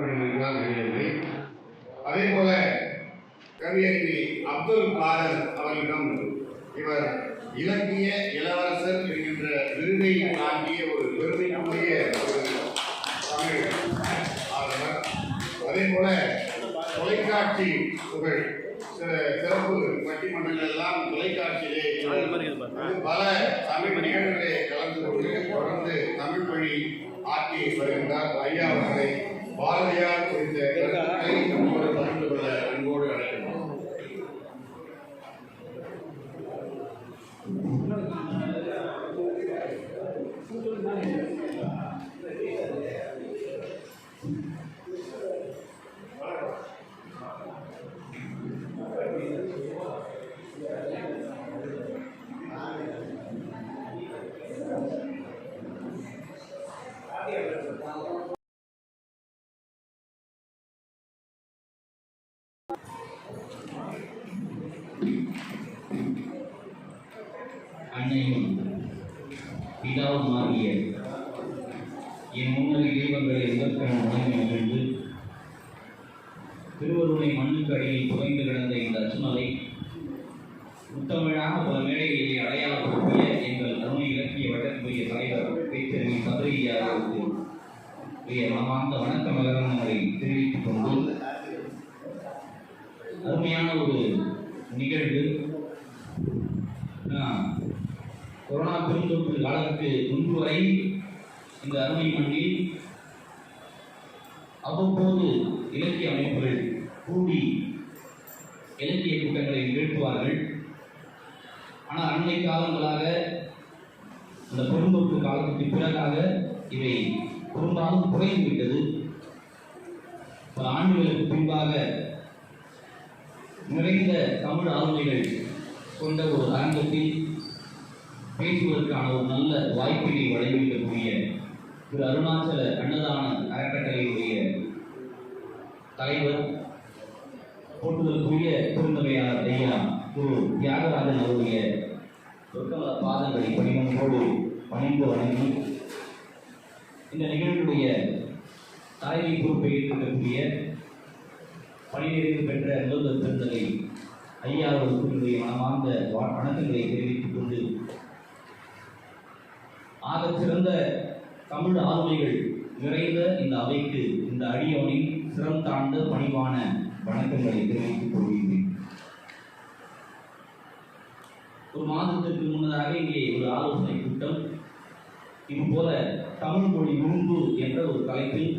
அவர்களுக்குதான் தெரியவில்லை அதே போல கவியறிவி அப்துல் காதர் அவர்களிடம் இவர் இலக்கிய இளவரசர் என்கின்ற விருதை தாங்கிய ஒரு பெருமைக்குரிய ஒரு தமிழ் ஆளுநர். அதே போல தொலைக்காட்சி புகழ் சில சிறப்பு பட்டிமன்றங்கள் அன்னையும் பிதாவும் ஆகிய என் முன்னணி தெய்வங்களை எதற்கான வணங்கி மகிழ்ந்து திருவருணை மண்ணுக்கு அடியில் புதைந்து கிடந்த இந்த அச்சுமலை முத்தமிழாக பல மேடைகளிலே அடையாளப்படுத்திய எங்கள் அருமை இலக்கிய வட்டத்துக்குரிய தலைவர் பேச்சறிவி சதுரையாருக்கு உடைய மனமார்ந்த வணக்க மகரங்களை தெரிவித்துக் கொண்டு அருமையான ஒரு நிகழ்வு ஆஹ், கொரோனா பெருந்தொற்று காலத்துக்கு முன்பு வரை இந்த பண்ணி அவ்வப்போது இலக்கிய அமைப்புகள் கூடி இலக்கிய கூட்டங்களை நிகழ்த்துவார்கள் ஆனால் அண்மை காலங்களாக அந்த பெருந்தொற்று காலத்துக்கு பிறகாக இவை பெரும்பாலும் குறைந்துவிட்டது பல ஆண்டுகளுக்கு பின்பாக நிறைந்த தமிழ் ஆளுமைகள் கொண்ட ஒரு அரங்கத்தில் பேசுவதற்கான ஒரு நல்ல வாய்ப்பினை வழங்கியிருக்கக்கூடிய திரு அருணாச்சல அன்னதான அறக்கட்டளையுடைய தலைவர் போட்டுதலுக்குரிய பெருந்தமையாளர் ஐயா திரு தியாகராஜன் அவருடைய சொற்கமல பாதங்களை பணிவன்போடு பணிந்து வணங்கி இந்த நிகழ்வுடைய தலைமை பொறுப்பை ஏற்றுக்கக்கூடிய பணியிலிருந்து பெற்ற முதல்வர் பெருந்தகை ஐயா அவர்களுக்கு மனமார்ந்த வணக்கங்களை தெரிவித்துக் கொண்டு ஆக சிறந்த தமிழ் ஆளுமைகள் நிறைந்த இந்த அவைக்கு இந்த அடியோனின் சிரம் தாழ்ந்த பணிவான வணக்கங்களை தெரிவித்துக் கொள்கின்றேன். ஒரு மாதத்திற்கு முன்னதாக இங்கே ஒரு ஆலோசனை கூட்டம். இது போல தமிழ் மொழி நுண்பு என்ற ஒரு தலைப்பில்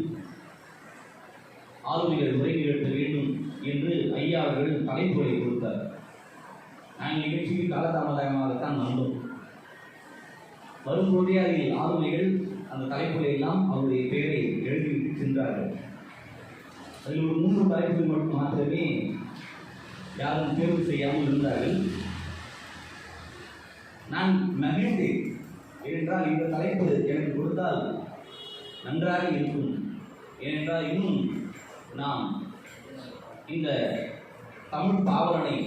ஆளுமைகள் உரை நிகழ்த்த வேண்டும் என்று ஐயா அவர்கள் தலைப்புரை கொடுத்தார். நாங்கள் நிகழ்ச்சிக்கு காலதாமதமாகத்தான் வந்தோம். வரும்போதே அதில் ஆளுமைகள் அந்த தலைப்புரை எல்லாம் அவருடைய பெயரை எழுதிவிட்டு சென்றார்கள். அதில் ஒரு மூன்று தலைப்புகள் மட்டும் மாத்திரமே யாரும் தேர்வு செய்யாமல் இருந்தார்கள். நான் மகிழ்ந்தேன். ஏனென்றால் இந்த தலைப்பு எனக்கு கொடுத்தால் நன்றாக இருக்கும். ஏனென்றால் இன்னும் நாம் இந்த தமிழ் பாவலனை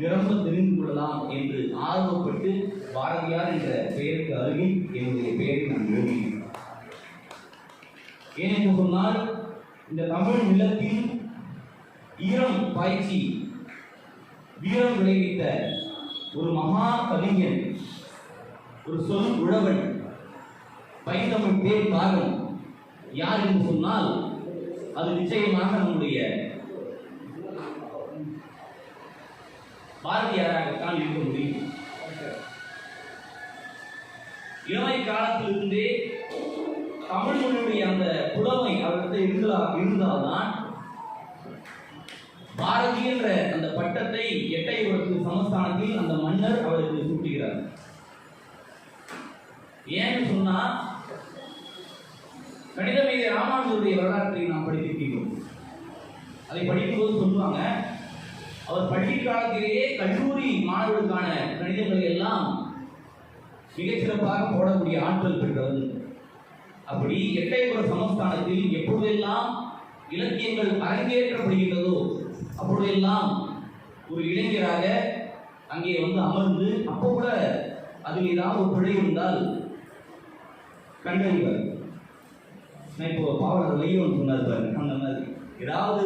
நிரம்ப தெரிந்து கொள்ளலாம் என்று ஆர்வப்பட்டு பாரதியார் என்ற பெயருக்கு அருகில் என்னுடைய பெயரை நான் எழுதினேன் ஏனென்று சொன்னால் இந்த தமிழ் நிலத்தில் ஈரம் பாய்ச்சி வீரம் விளைவித்த ஒரு மகா கவிஞன் ஒரு சொல் உழவன் பைந்தமிழ் பேர் காரணம் யார் என்று சொன்னால் அது நிச்சயமாக நம்முடைய பாரதியாராகத்தான் இருக்க முடியும். இளமை காலத்திலிருந்தே தமிழ் மொழியுடைய அந்த புலமை அவர்கிட்ட இருந்தா இருந்தால்தான் பாரதி என்ற அந்த பட்டத்தை எட்டயபுரத்து சமஸ்தானத்தில் அந்த மன்னர் அவருக்கு சூட்டுகிறார். ஏன்னு சொன்னா கணிதமேதை ராமானுஜருடைய வரலாற்றை நாம் படித்திருக்கிறோம் அதை படிக்கும்போது சொல்லுவாங்க அவர் பள்ளி காலத்திலேயே கல்லூரி மாணவர்களுக்கான கணிதங்களை எல்லாம் மிகச்சிறப்பாக போடக்கூடிய ஆற்றல் பெற்றவர் அப்படி எட்டயபுர சமஸ்தானத்தில் எப்பொழுதெல்லாம் இலக்கியங்கள் அரங்கேற்றப்படுகின்றதோ அப்பொழுதெல்லாம் ஒரு இளைஞராக அங்கே வந்து அமர்ந்து அப்போ கூட அதில் ஏதாவது ஒரு பிழை இருந்தால் கண்டறிவார். நான் இப்போ பாவலர் வையவன் சொன்னார் பாருங்க அந்த மாதிரி. ஏதாவது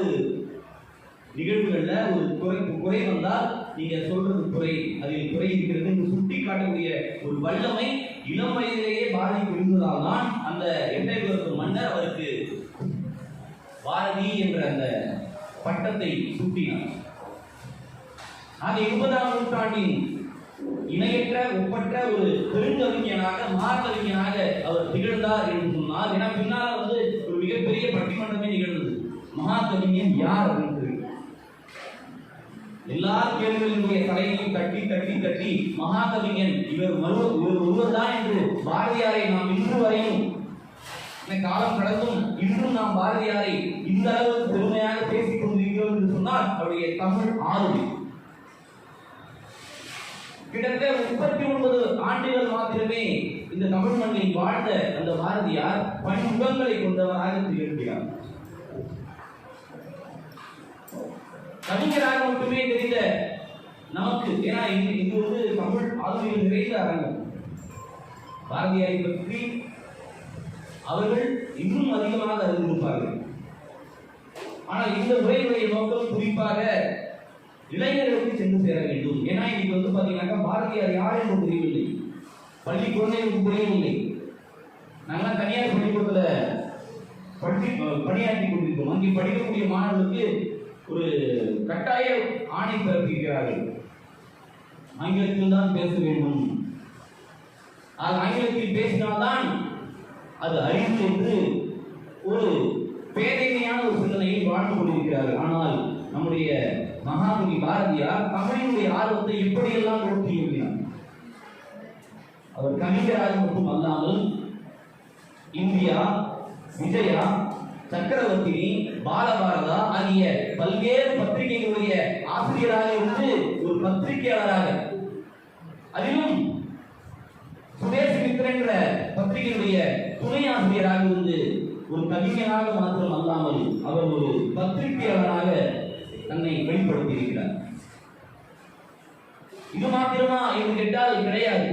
நிகழ்வுகளில் ஒரு குறை குறை வந்தால் நீங்க சொல்றது குறை அதில் குறை இருக்கிறது. என்று சுட்டி காட்டக்கூடிய ஒரு வல்லமை இளம் வயதிலேயே பாரதிக்கு இருந்ததால் தான் அந்த எட்டயபுரத்து மன்னர் அவருக்கு பாரதி என்ற அந்த பட்டத்தை சூட்டினார். ஆக இருபதாம் நூற்றாண்டின் இணையற்ற ஒப்பற்ற ஒரு பெருங்கவிஞனாக மார்க்கவிஞனாக அவர் திகழ்ந்தார் என்று சொன்னார் ஏன்னா பின்னால் வந்து ஒரு மிகப்பெரிய பட்டிமன்றமே நிகழ்ந்தது. மகாகவிஞன் யார் அப்படின்னு எல்லா கேள்விகளினுடைய தலையையும் தட்டி தட்டி தட்டி மகாகவிஞன் இவர் மறு இவர் ஒருவர்தான் என்று பாரதியாரை நாம் இன்று வரையும் காலம் கடந்தும் இன்றும் நாம் பாரதியாரை இந்த அளவுக்கு பெருமையாக பேசிக் கொண்டிருக்கிறோம் என்று சொன்னால் அவருடைய தமிழ் ஆளுமை கிட்டத்தட்ட முப்பத்தி ஒன்பது ஆண்டுகள் மாத்திரமே இந்த தமிழ் மண்ணில் வாழ்ந்த அந்த பாரதியார் பன்முகங்களை கொண்டவராக திகழ்கிறார். கவிஞராக மட்டுமே தெரிந்த நமக்கு ஏன்னா இது இது வந்து தமிழ் ஆளுமையில் நிறைந்த அரங்கம். பாரதியாரை பற்றி அவர்கள் இன்னும் அதிகமாக அறிந்திருப்பார்கள். ஆனால் இந்த உரையுடைய நோக்கம் குறிப்பாக இளைஞர்களுக்கு சென்று சேர வேண்டும். ஏன்னா இன்னைக்கு வந்து பாத்தீங்கன்னாக்கா பாரதியார் யார் என்று தெரியவில்லை. பள்ளி குழந்தைகளுக்கு புரியவில்லை நாங்களாம் தனியார் பள்ளிக்கூடத்தில் படி பணியாற்றி கொண்டிருக்கோம். அங்கே படிக்கக்கூடிய மாணவர்களுக்கு ஒரு கட்டாய ஆணை பிறப்பிக்கிறார்கள் ஆங்கிலத்தில் தான் பேச வேண்டும். அது ஆங்கிலத்தில் பேசினால்தான் அது அறிவு என்று ஒரு பேதைமையான ஒரு சிந்தனையை வாழ்ந்து கொண்டிருக்கிறார்கள். ஆனால் நம்முடைய மகாகவி பாரதியார் தமிழினுடைய ஆர்வத்தை இப்படியெல்லாம் ஊட்டி அவர் கவிஞராக மட்டும் அல்லாமல் இந்தியா விஜயா சக்கரவர்த்தினி பாலபாரதா ஆகிய பல்வேறு பத்திரிகைகளுடைய ஆசிரியராக இருந்து ஒரு பத்திரிகையாளராக. அதிலும் சுதேசமித்திர மித்திரங்கிற பத்திரிகையுடைய துணை ஆசிரியராக இருந்து ஒரு கவிஞராக மாத்திரம் அல்லாமல் அவர் ஒரு பத்திரிகையாளராக தன்னை வெளிப்படுத்தி இருக்கிறார் இது மாத்திரமா என்று கேட்டால் கிடையாது.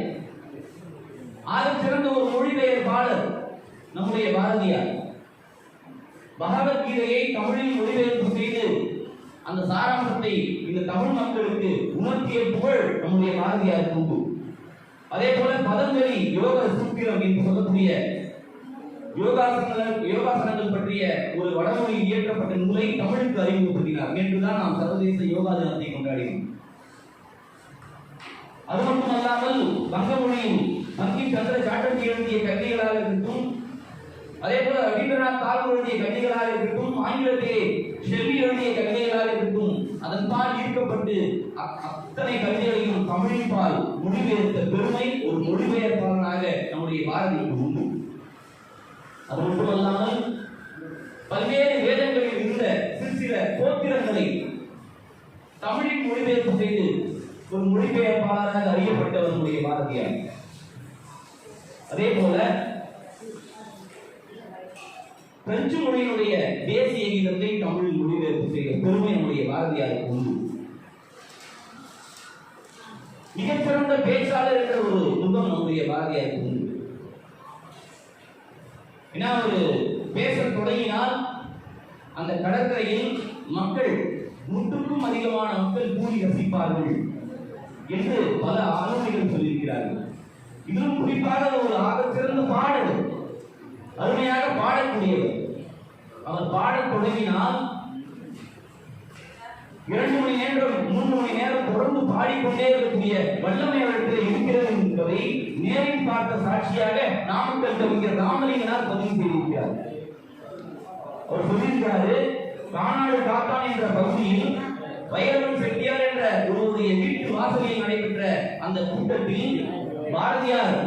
ஆக சிறந்த ஒரு மொழிபெயர்ப்பாளர் நம்முடைய பாரதியார். பகவத்கீதையை தமிழில் மொழிபெயர்ப்பு செய்து அந்த சாராம்சத்தை இந்த தமிழ் மக்களுக்கு உணர்த்திய புகழ் நம்முடைய பாரதியார் உண்டு. அதே போல பதஞ்சலி யோக சூத்திரம் என்று சொல்லக்கூடிய யோகாசனங்கள் யோகாசனங்கள் பற்றிய ஒரு வடமொழியில் இயற்றப்பட்ட நூலை தமிழுக்கு அறிமுகப்படுத்தினார். நேற்றுதான் நாம் சர்வதேச யோகா தினத்தை கொண்டாடினோம் அது மட்டுமல்லாமல் வங்க மொழியில் சந்திர சாட்டர்ஜி எழுதிய கவிதைகளாக இருக்கும் அதே போல ரவீந்திரநாத் தாகூர் எழுதிய கவிதைகளாக இருக்கட்டும் ஆங்கிலத்திலே ஷெல்லி எழுதிய கவிதைகளாக இருக்கட்டும் அதன்பால் ஈர்க்கப்பட்டு அத்தனை கவிதைகளையும் தமிழின்பால் மொழிபெயர்த்த பெருமை ஒரு மொழிபெயர்ப்பாளனாக நம்முடைய பாரதிக்கு உண்டு. அது மட்டுமல்லாமல் பல்வேறு வேதங்களில் இருந்த சிறு சில கோத்திரங்களை தமிழில் மொழிபெயர்ப்பு செய்து ஒரு மொழிபெயர்ப்பாளராக அறியப்பட்டவர்களுடைய பாரதியார். அதே போல பிரெஞ்சு மொழியினுடைய தேசிய கீதத்தை தமிழில் மொழிபெயர்ப்பு செய்த பெருமை நம்முடைய பாரதியாருக்கு உண்டு. மிகச்சிறந்த பேச்சாளர் என்ற ஒரு துன்பம் நம்முடைய பாரதியாருக்கு உண்டு. ஏன்னா ஒரு பேச தொடங்கினால் அந்த கடற்கரையில் மக்கள் நூற்றுக்கும் அதிகமான மக்கள் கூடி ரசிப்பார்கள் என்று பல ஆலோசனைகள் சொல்லியிருக்கிறார்கள். இதிலும் குறிப்பாக ஒரு ஆகச் சிறந்த பாடல் அருமையாக பாடக்கூடியவர். அவர் பாடத் தொடங்கினால் இரண்டு மணி நேரம் மூன்று மணி நேரம் தொடர்ந்து பாடிக்கொண்டே இருக்கக்கூடிய வல்லமை அவரிடத்தில் இருக்கிறது என்பதை நேரில் பார்த்த சாட்சியாக நாமக்கல் கவிஞர் ராமலிங்கனார் பதிவு செய்திருக்கிறார். அவர் சொல்லியிருக்கிறாரு காணாடு காத்தான் என்ற பகுதியில் வைரவன் செட்டியார் என்ற ஒருவருடைய வீட்டு வாசலில் நடைபெற்ற அந்த கூட்டத்தில் பாரதியார்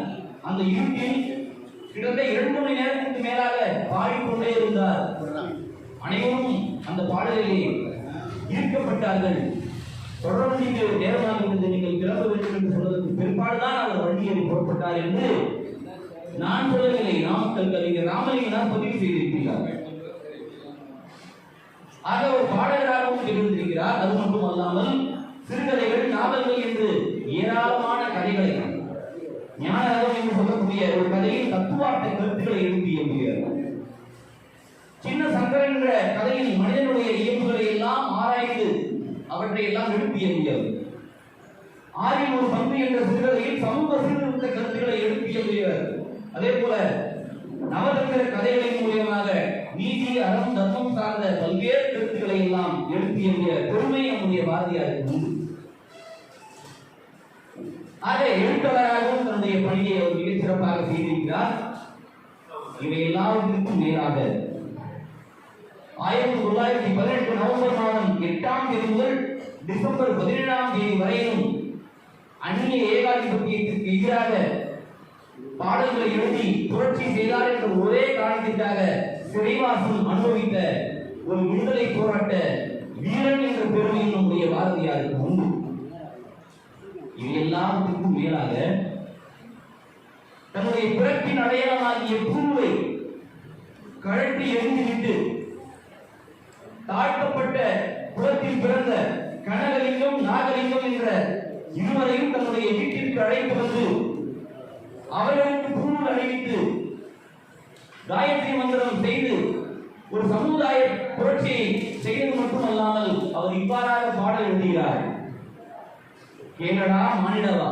அந்த இருட்டில் கிட்டத்தட்ட இரண்டு மணி நேரத்துக்கு மேலாக பாடிக்கொண்டே இருந்தார். அனைவரும் அந்த பாடலிலே ஈர்க்கப்பட்டார்கள். தொடர்ந்து இங்கு நேரமாக இருந்தது நீங்கள் கிளம்ப வேண்டும் என்று சொன்னதற்கு பிற்பாடுதான் அவர் வண்டியேறி புறப்பட்டார் என்று நான் சொல்லவில்லை. நாமக்கல் கவிஞர் ராமலிங்கனார் பதிவு செய்திருக்கிறார். ஆக ஒரு பாடகராகவும் திகழ்ந்திருக்கிறார். அது மட்டும் அல்லாமல் சிறுகதைகள் நாவல்கள் என்று ஏராளமான கதைகளை ஞானரகம் என்று சொல்லக்கூடிய ஒரு கதையில் தத்துவார்த்த கருத்துக்களை எழுதி எழுதியார் சின்ன சங்கரன் என்ற கதையில் மனிதனுடைய இயல்புகளை எல்லாம் ஆராய்ந்து அவற்றை எல்லாம் எழுப்பிய முடியாது ஆறில் ஒரு பங்கு என்ற சிறுகதையில் சமூக சீர்திருத்த கருத்துக்களை எழுப்பிய முடியாது அதே போல நவதந்திர கதைகளின் மூலியமாக நீதி அறம் தர்மம் சார்ந்த பல்வேறு கருத்துக்களை எல்லாம் எழுப்பிய பெருமை நம்முடைய பாரதியாருக்கு உண்டு எழுத்தவராகவும் எழுத்தாளராகவும் தன்னுடைய பணியை அவர் மிகச் சிறப்பாக செய்திருக்கிறார். இவை எல்லாவற்றிற்கும் மேலாக ஆயிரத்தி தொள்ளாயிரத்தி பதினெட்டு நவம்பர் மாதம் எட்டாம் தேதி முதல் டிசம்பர் பதினேழாம் தேதி வரையிலும் அந்நிய ஏகாதிபத்தியத்திற்கு எதிராக பாடல்களை எழுதி புரட்சி செய்தார் என்ற ஒரே காரணத்திற்காக சிறைவாசம் அனுபவித்த ஒரு விடுதலை போராட்ட வீரன் என்ற பெருமையும் நம்முடைய பாரதியாருக்கு உண்டு. எல்லாவற்றுக்கும் மேலாக தன்னுடைய பிறப்பின் அடையாளமாகிய பூவை கழட்டி எரிந்துவிட்டு தாழ்த்தப்பட்ட குலத்தில் பிறந்த கனகலிங்கம் நாகலிங்கம் என்ற இருவரையும் தன்னுடைய வீட்டிற்கு அழைத்து வந்து அவர்களுக்கு பூணூல் அணிவித்து காயத்ரி மந்திரம் செய்து ஒரு சமுதாய புரட்சியை செய்தது மட்டுமல்லாமல் அவர் இவ்வாறாக பாடல் எழுதுகிறார். கேளடா மானிடவா?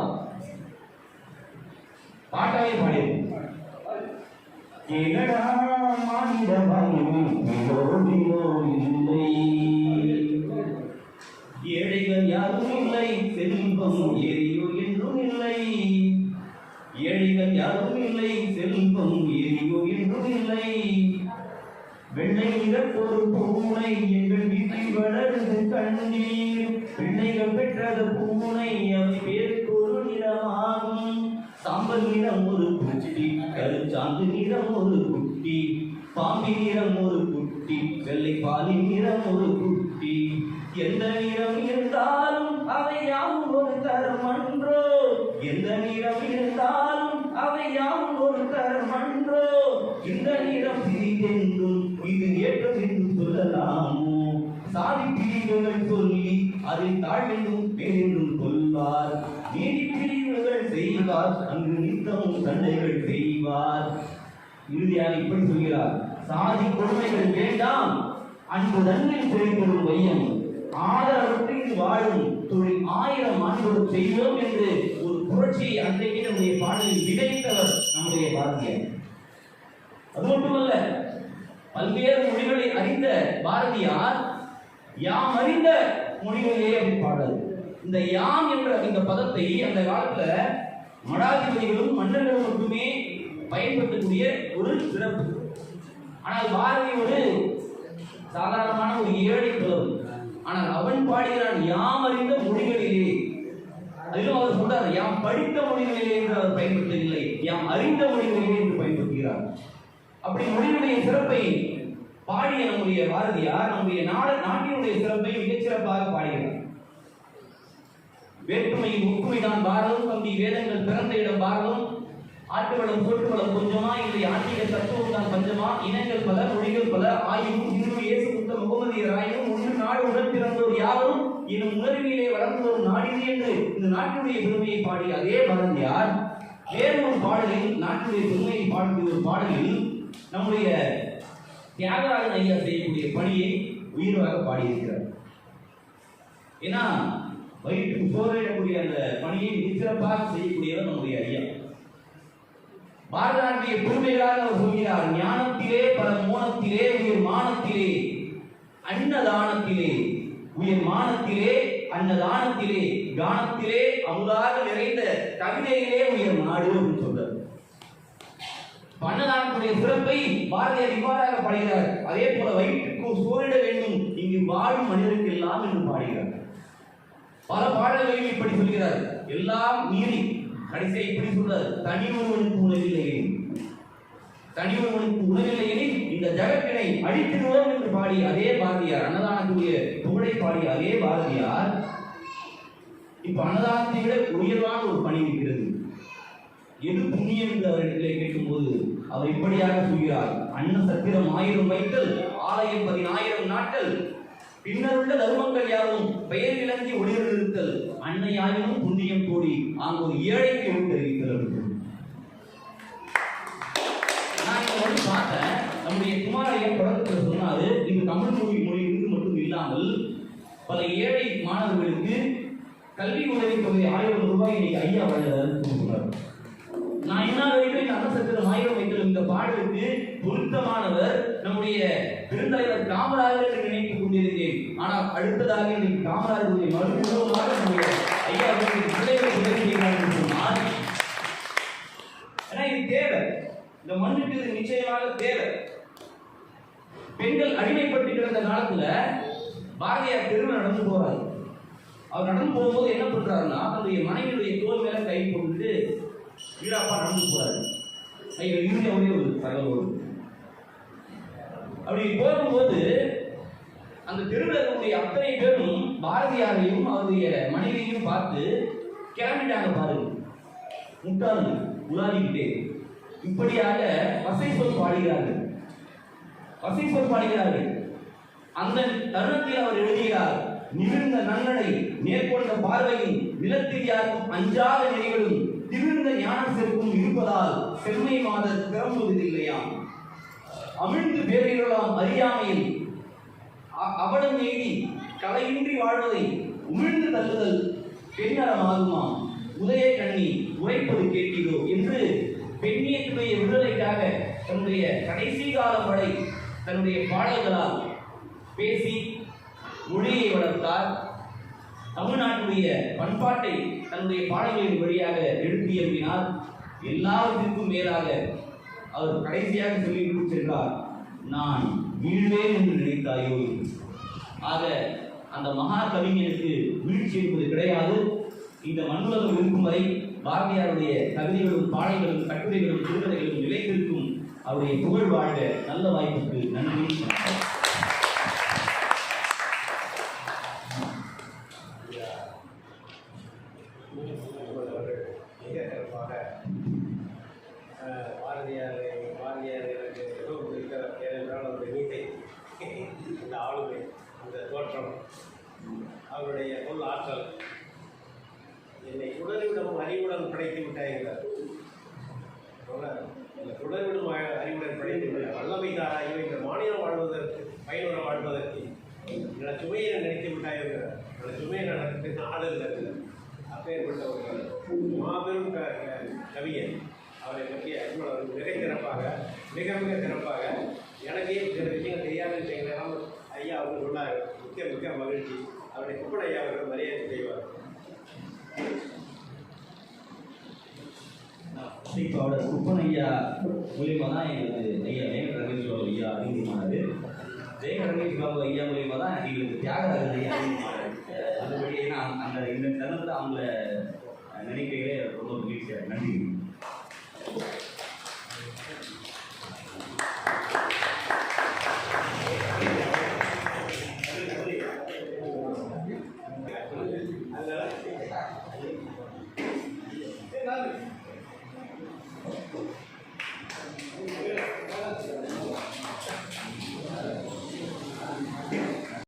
பாட்டாவே பாடி. கேளடா மானிடவா? ஏழைகள் யாரும் இல்லை செல்வம் எரியோ என்றும் இல்லை. ஏழைகள் யாரும் இல்லை செல்வம் எரியோ என்றும் இல்லை. வெள்ளை நிறப்பொரு பூனை எங்கள் வீட்டில் வளருது கண்ணீர் பிள்ளைகள் பெற்றது பூனை அவை பேருக்கு ஒரு நிறமாகும். சாம்பல் நிறம் ஒரு குட்டி கருச்சாந்து நிறம் ஒரு குட்டி. பாம்பி நிறம் ஒரு குட்டி வெள்ளை பாலி நிறம் ஒரு குட்டி. எந்த சாதி கொடுமைகள் வேண்டாம். அன்பு நன்றில் செழித்தொரு வையம். ஆதரவற்று வாழும் தொழில் ஆயிரம் ஆண்டுகளும் செய்வோம் என்று ஒரு புரட்சியை அன்றைக்கு நம்முடைய பாடலில் விதைத்தவர் நம்முடைய பாரதியார். அது மட்டுமல்ல பல்வேறு மொழிகளை அறிந்த பாரதியார் யாம் அறிந்த மொழிகளிலே அப்படி பாடல். இந்த யாம் என்ற இந்த பதத்தை அந்த காலத்துல மடாதிபதிகளும் மன்னர்களும் மட்டுமே பயன்படுத்தக்கூடிய ஒரு சிறப்பு. ஆனால் பாரதி ஒரு சாதாரணமான ஒரு ஏழை புலவன் ஆனால் அவன் பாடுகிறான் யாம் அறிந்த மொழிகளிலே. அதிலும் அவர் சொல்றார் யாம் படித்த மொழிகளிலே என்று அவர் பயன்படுத்தவில்லை யாம் அறிந்த மொழிகளிலே என்று பயன்படுத்துகிறார். அப்படி மொழியினுடைய சிறப்பை பாடிய நம்முடைய பாரதியார் நம்முடைய நாட நாட்டினுடைய சிறப்பை மிகச்சிறப்பாக பாடுகிறார். வேற்றுமையின் ஒற்றுமைதான் பாரதம் தம்பி வேதங்கள் பிறந்த இடம் பாரதம் ஆட்டு வளம் சோட்டு வளம் கொஞ்சமா இல்லை ஆன்மீக தத்துவம் தான் பஞ்சமா இனங்கள் பல மொழிகள் பல ஆயினும் இன்னும் இயேசு புத்த முகமதியராயினும் ஒன்று நாடு உடன் பிறந்தோர் யாரும் இன்னும் உணர்விலே வரும் நாடிது என்று இந்த நாட்டுடைய பெருமையை பாடிய அதே பாரதியார் வேறு ஒரு பாடலில் நாட்டுடைய பெருமையை பாடக்கூடிய ஒரு பாடலில் நம்முடைய தியாகராஜன் ஐயா செய்யக்கூடிய பணியை உயிர்வாக பாடியிருக்கிறார். ஏன்னா வயிற்று சோதனையிடக்கூடிய அந்த பணியை மிகச் சிறப்பாக செய்யக்கூடியவர் நம்முடைய ஐயா. பாரதாண்டிய பெருமைகளாக அவர் சொல்கிறார் ஞானத்திலே பல மோனத்திலே உயிர் மானத்திலே அன்னதானத்திலே உயிர் மானத்திலே அன்னதானத்திலே கானத்திலே அமுதாக நிறைந்த கவிதையிலே உயர் நாடு அப்படின்னு சொல்றார். அன்னதானத்துடைய சிறப்பை பாரதியார் இவ்வாறாக பாடுகிறார். அதே போல வயிற்றுக்கு சோரிட வேண்டும் இங்கு வாழும் மனிதருக்கு எல்லாம் என்று பாடுகிறார். பல பாடல்களையும் இப்படி சொல்கிறார். எல்லாம் மீறி கடைசியை இப்படி சொல்றார்? தனி ஒருவனுக்கு உணவில்லை தனி ஒருவனுக்கு உணவில்லை இந்த ஜகத்தினை அழித்திடுவோம் என்று பாடி அதே பாரதியார் அன்னதானத்துடைய புகழை பாடிய அதே பாரதியார் இப்ப அன்னதானத்தை விட உயர்வான ஒரு பணி இருக்கிறது. எது புண்ணியம் என்று அவரிடத்திலே கேட்கும்போது அவர் இப்படியாக சொல்கிறார். அன்ன சத்திரம் ஆயிரம் வைத்தல் ஆலயம் பதினாயிரம் நாட்கள் பின்னருள்ள தர்மங்கள் யாரும் பெயர் விளங்கி ஒளிர்ந்திருத்தல் அன்னை ஆயினும் புண்ணியம் கூடி அங்கு ஒரு ஏழைக்கு உண்டு நான் இதை பார்த்தேன் நம்முடைய குமாரையன் தொடக்கத்தில் சொன்னாரு இது தமிழ் மொழி மொழியிலிருந்து மட்டும் இல்லாமல் பல ஏழை மாணவர்களுக்கு கல்வி உதவித்தொகை ஆயிரம் ரூபாய் இன்னைக்கு ஐயா வழங்குறாரு நான் என்ன வரைக்கும் இந்த அன்னசத்திரம் ஆயிரம் வைக்கிற இந்த பாடலுக்கு பொருத்தமானவர் நம்முடைய பெருந்தலைவர் காமராஜர் நினைக்க ஆனால் அடுத்ததாக இன்னைக்கு காமராஜருடைய மறுபடியும் நம்முடைய ஐயா அவர்களுக்கு பிள்ளைகளை உதவி செய்கிறார் என்று சொன்னால். ஏன்னா இது தேவை. இந்த மண்ணுக்கு இது நிச்சயமாக தேவை. பெண்கள் அடிமைப்பட்டு கிடந்த காலத்துல பாரதியார் தெருவில் நடந்து போறாரு. அவர் நடந்து போகும்போது என்ன பண்றாருன்னா தன்னுடைய மனைவியுடைய தோல் மேல கை கொண்டு வீராப்பா நடந்து போறாரு. ஐயோ இருந்த ஒரே ஒரு தகவல் அப்படி போகும்போது அந்த தெருவில் அத்தனை பேரும் பாரதியாரையும் அவருடைய மனைவியையும் பார்த்து கிளம்பிட்டாங்க பாருங்க முட்டாளு உலாதிக்கிட்டே இப்படியாக வசை சொல் பாடுகிறார்கள். வசை சொல் பாடுகிறார்கள். அந்த தருணத்தில் அவர் எழுதுகிறார் நிமிர்ந்த நன்னடை மேற்கொண்ட பார்வையும் நிலத்தில் யாருக்கும் அஞ்சாத நிலைகளும் திமிர்ந்த ஞான செருப்பும் இருப்பதால் செம்மை மாதர் திறம்புவதில்லையாம் அமிழ்ந்து பேரிடலாம் அறியாமையில் அ- அவலம் எய்தி கலையின்றி வாழ்வதை உமிழ்ந்து தள்ளுதல் பெண்ணறமாகுமாம் உதய கண்ணி உரைப்பது கேட்டீரோ என்று பெண்ணியத்துடைய விடுதலைக்காக தன்னுடைய கடைசி காலம் வரை தன்னுடைய பாடல்களால் பேசி மொழியை வளர்த்தார். தமிழ்நாட்டுடைய பண்பாட்டை தன்னுடைய பாடல்களின் வழியாக எழுப்பி எழுப்பினார் எல்லாவற்றிற்கும் மேலாக அவர் கடைசியாக சொல்லி சென்றார் நான் வீழ்வேன் என்று நினைத்தாயோ ஆக அந்த மகா கவிஞனுக்கு வீழ்ச்சி என்பது கிடையாது. இந்த மண்ணுலகம் இருக்கும் வரை பாரதியாருடைய கவிதைகளும் பாடல்களும் கட்டுரைகளும் திருக்கதைகளும் நிலைத்திருக்கும் அவருடைய புகழ் வாழ்க நல்ல வாய்ப்புக்கு நன்றி வணக்கம். அவர்கள் மிக சிறப்பாக அஹ், பாரதியாரை பாரதியார் எனக்கு மிகவும் பிடித்த ஏனென்றால் அவருடைய நீட்டை அந்த ஆளுமை அந்த தோற்றம் அவருடைய சொல் ஆற்றல் என்னை அறிவுடன் படைத்து விட்டாய்கிறார் இந்த என்னை அறிவுடன் படைத்து விட்டார் வல்லமை இவை இந்த மாநிலம் வாழ்வதற்கு பயனுற வாழ்வதற்கு. என்னோட சுமையை நினைத்து விட்டாய்கிறார் என்னோட சுமையை நடக்கு ஆடல் இல்லை அப்பேற்பட்ட ஒரு மாபெரும் கவிஞர். அவரை பற்றி அவ்வளவு மிக சிறப்பாக மிக மிக சிறப்பாக எனக்கே சில விஷயங்கள் தெரியாத விஷயங்களாம் ஐயா அவர்கள் சொன்னார். மிக்க மிக்க மகிழ்ச்சி. அவருடைய குப்பன் ஐயா அவர்கள் மரியாதை செய்வார். இசைப்பாளர் குப்பன் ஐயா மூலியமா தான் எங்களுக்கு ஐயா ஜெய ரமேஷ் பாபு ஐயா அறிமுகமானது ஜெய ரமேஷ் பாபு ஐயா மூலியமா தான் எங்களுக்கு தியாகராஜன் ஐயா அறிமுகமானது அதுபடி நான் அந்த இந்த தருணத்தில் அவங்கள நினைக்கையிலே ரொம்ப மகிழ்ச்சியாக நன்றி.